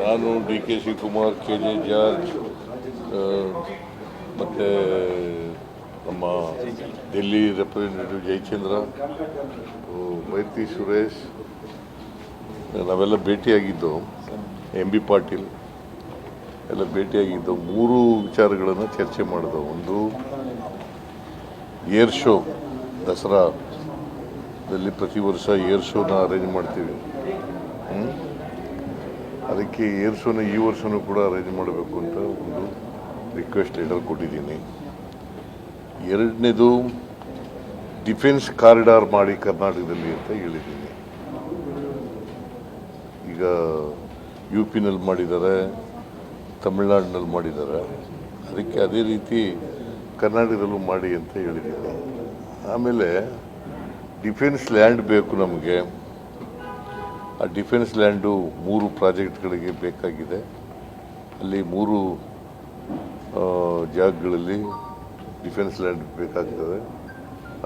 ನಾನು D K Shivakumar K J George ಮತ್ತು ನಮ್ಮ ಡೆಲ್ಲಿ ರೆಪ್ರೆಸೆಂಟೇಟಿವ್ ಜಯಚಂದ್ರ ಮೈತ್ರಿ ಸುರೇಶ್, ನಾವೆಲ್ಲ ಭೇಟಿಯಾಗಿದ್ದು, ಎಂ ಬಿ ಪಾಟೀಲ್, ಎಲ್ಲ ಭೇಟಿಯಾಗಿದ್ದು, ಮೂರು ವಿಚಾರಗಳನ್ನು ಚರ್ಚೆ ಮಾಡಿದವು. ಒಂದು ಏರ್ ಶೋ ದಸರಾದಲ್ಲಿ ಪ್ರತಿ ವರ್ಷ ಏರ್ ಶೋನ ಅರೇಂಜ್ ಮಾಡ್ತೀವಿ? ಅದಕ್ಕೆ ಏರ್ ಶೋನ ಈ ವರ್ಷನೂ ಕೂಡ ಅರೇಂಜ್ ಮಾಡಬೇಕು ಅಂತ ಒಂದು ರಿಕ್ವೆಸ್ಟ್ ಲೆಟರ್ ಕೊಟ್ಟಿದ್ದೀನಿ. ಎರಡನೇದು ಡಿಫೆನ್ಸ್ ಕಾರಿಡಾರ್ ಮಾಡಿ ಕರ್ನಾಟಕದಲ್ಲಿ ಅಂತ ಹೇಳಿದ್ದೀನಿ. ಈಗ ಯು ಪಿನಲ್ಲಿ ಮಾಡಿದ್ದಾರೆ ತಮಿಳ್ನಾಡಿನಲ್ಲಿ ಮಾಡಿದ್ದಾರೆ. ಅದಕ್ಕೆ ಅದೇ ರೀತಿ ಕರ್ನಾಟಕದಲ್ಲೂ ಮಾಡಿ ಅಂತ ಹೇಳಿದ್ದೀನಿ. ಆಮೇಲೆ ಡಿಫೆನ್ಸ್ ಲ್ಯಾಂಡ್ ಬೇಕು ನಮಗೆ. ಆ ಡಿಫೆನ್ಸ್ ಲ್ಯಾಂಡು ಮೂರು ಪ್ರಾಜೆಕ್ಟ್ಗಳಿಗೆ ಬೇಕಾಗಿದೆ. ಅಲ್ಲಿ ಮೂರು ಜಾಗಗಳಲ್ಲಿ ಡಿಫೆನ್ಸ್ ಲ್ಯಾಂಡ್ ಬೇಕಾಗ್ತದೆ.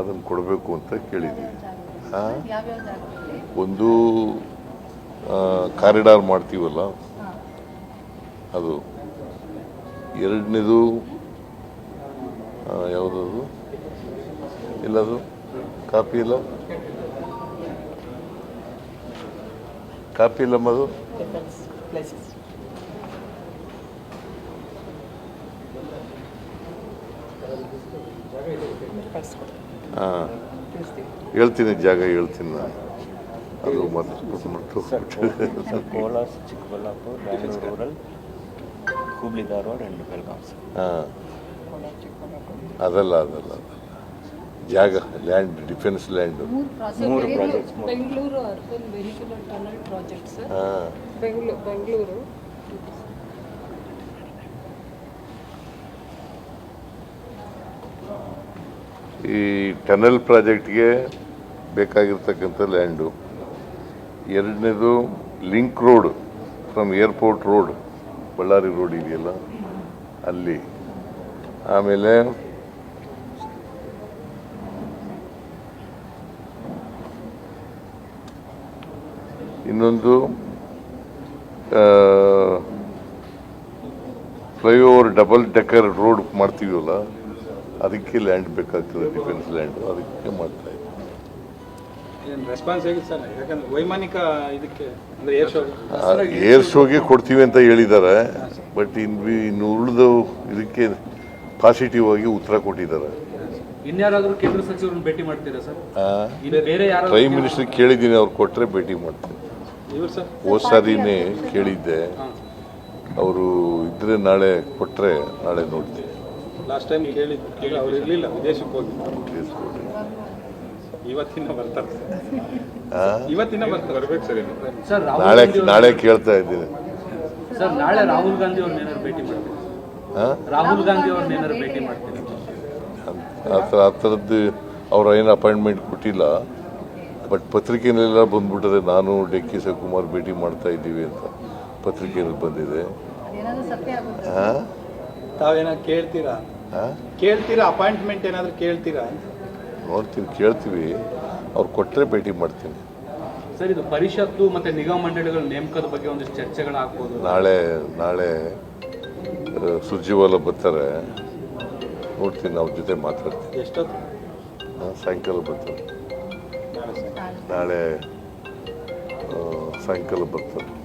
ಅದನ್ನು ಕೊಡಬೇಕು ಅಂತ ಕೇಳಿದ್ದೀವಿ. ಒಂದು ಕಾರಿಡಾರ್ ಮಾಡ್ತೀವಲ್ಲ? ಅದು. ಎರಡನೇದು ಯಾವುದದು? ಎಲ್ಲದು ಕಾಪಿ ಇಲ್ಲ ಕಾಪಿ ಇಲ್ಲ ಪ್ಲೇಸಸ್ ಹಾಂ. ಹೇಳ್ತೀನಿ ಜಾಗ ಹೇಳ್ತೀನಿ ನಾನು. ಅದು sir Kolar Chikkaballapur rural Hubli Dharwad and Belagavi ಹಾಂ. ಅದಲ್ಲ ಅದಲ್ಲ ಅದಲ್ಲ. ಜಾಗ ಲ್ಯಾಂಡ್ ಡಿಫೆನ್ಸ್ ಲ್ಯಾಂಡ್ ಮೂರು project projects Bengaluru urban vehicular tunnel projects ಹಾಂ. ಬೆಂಗಳೂರು ಬೆಂಗಳೂರು ಈ ಟನಲ್ ಪ್ರಾಜೆಕ್ಟ್ಗೆ ಬೇಕಾಗಿರ್ತಕ್ಕಂಥ ಲ್ಯಾಂಡು ಎರಡನೇದು link road from airport road Ballari road ಇದೆಯಲ್ಲ? ಅಲ್ಲಿ. ಆಮೇಲೆ ಇನ್ನೊಂದು ಫ್ಲೈಓವರ್ ಡಬಲ್ ಡೆಕರ್ ರೋಡ್ ಮಾಡ್ತೀವಲ್ಲ ಅದಕ್ಕೆ ಲ್ಯಾಂಡ್ ಬೇಕಾಗ್ತದೆ ಡಿಫೆನ್ಸ್ ಲ್ಯಾಂಡ್ ಅದಕ್ಕೆ ಮಾಡ್ತಾ ಇದ್ದೀವಿ ಏನು ರೆಸ್ಪಾನ್ಸ್ ಹೇಗಿದೆ ಸರ್? ಯಾಕಂದ್ರೆ ವೈಮಾನಿಕ ಇದಕ್ಕೆ ಅಂದ್ರೆ ಏರ್ ಶೋ ಏರ್ ಶೋಗೆ ಕೊಡ್ತೀವಿ ಅಂತ ಹೇಳಿದ್ದಾರೆ ಬಟ್ ಇನ್ನು ಇನ್ನು ಉಳಿದು ಇದಕ್ಕೆ ಪಾಸಿಟಿವ್ ಆಗಿ ಉತ್ತರ ಕೊಟ್ಟಿದ್ದಾರೆ. ಇನ್ಯಾರಾದರೂ ಕೇಂದ್ರ ಸಚಿವರನ್ನು ಭೇಟಿ ಮಾಡ್ತೀರಾ ಸರ್? ಪ್ರೈಮ್ ಮಿನಿಸ್ಟರ್ ಕೇಳಿದ್ದೀನಿ ಅವ್ರು ಕೊಟ್ಟರೆ ಭೇಟಿ ಸರ್ ಹೋದ್ ಸಾರಿನೇ ಕೇಳಿದ್ದೆ. ಅವರು ಇದ್ರೆ ನಾಳೆ ಕೊಟ್ಟರೆ ನಾಳೆ ನೋಡ್ತೀನಿ. ಲಾಸ್ಟ್ ಟೈಮ್ ಕೇಳಿದ್ದು ಕೇಳಿ ಅವ್ರು ಇರಲಿಲ್ಲ ವಿದೇಶಕ್ಕೆ ಹೋಗಿ. ಇವತ್ತಿನ ಬರ್ತಾರೆ ಆ? ಇವತ್ತಿನ ಬರ್ತಾರೆ. ಬರ್ಬೇಕು ಸರ್ ಸರ್ ನಾಳೆ ನಾಳೆ ಕೇಳ್ತಾ ಇದ್ದೀನಿ. ಸರ್ ನಾಳೆ ರಾಹುಲ್ ಗಾಂಧಿ ಅವ್ರನ್ನ ಏನಾದ್ರು ಭೇಟಿ ಮಾಡ್ತೀನಿ ಆ? ರಾಹುಲ್ ಗಾಂಧಿ ಅವ್ರನ್ನ ಏನಾದ್ರು ಭೇಟಿ ಮಾಡ್ತೀನಿ ಆ ಥರ ಆ ಥರದ್ದು ಅವ್ರು ಏನು ಅಪಾಯಿಂಟ್ಮೆಂಟ್ ಕೊಟ್ಟಿಲ್ಲ. ಬಟ್ ಪತ್ರಿಕೆಯಲ್ಲೆಲ್ಲ ಬಂದ್ಬಿಟ್ಟದೆ ನಾನು ಡಿ ಕೆ ಶಿವಕುಮಾರ್ ಭೇಟಿ ಮಾಡ್ತಾ ಇದ್ದೀವಿ ಅಂತ ಪತ್ರಿಕೆಯಲ್ಲಿ ಬಂದಿದೆ. ಹಾಂ ಸತ್ಯ ಆಗುತ್ತೆ? ಆ? ತಾವೇನಾದ್ರು ಕೇಳ್ತೀರಾ? ಹಾಂ? ಕೇಳ್ತೀರಾ? ಅಪಾಯಿಂಟ್ಮೆಂಟ್ ಏನಾದರೂ ಕೇಳ್ತೀರಾ? ನೋಡ್ತೀನಿ ಕೇಳ್ತೀವಿ. ಅವ್ರು ಕೊಟ್ಟರೆ ಭೇಟಿ ಮಾಡ್ತೀನಿ. ಸರ್ ಇದು ಪರಿಷತ್ತು ಮತ್ತೆ ನಿಗಮ ಮಂಡಳಿಗಳ ನೇಮಕದ ಬಗ್ಗೆ ಒಂದಿಷ್ಟು ಚರ್ಚೆಗಳಾಗ್ಬೋದು ನಾಳೆ ನಾಳೆ ಸುರ್ಜಿವಾಲ ಬರ್ತಾರೆ. ನೋಡ್ತೀನಿ ಅವ್ರ ಜೊತೆ ಮಾತಾಡ್ತೀನಿ. ಎಷ್ಟೊತ್ತು? ಆ, ಸಾಯಂಕಾಲ ಬರ್ತಾರೆ. ನಾಳೆ ಸಾಯಂಕಾಲ ಬರ್ತಾರೆ.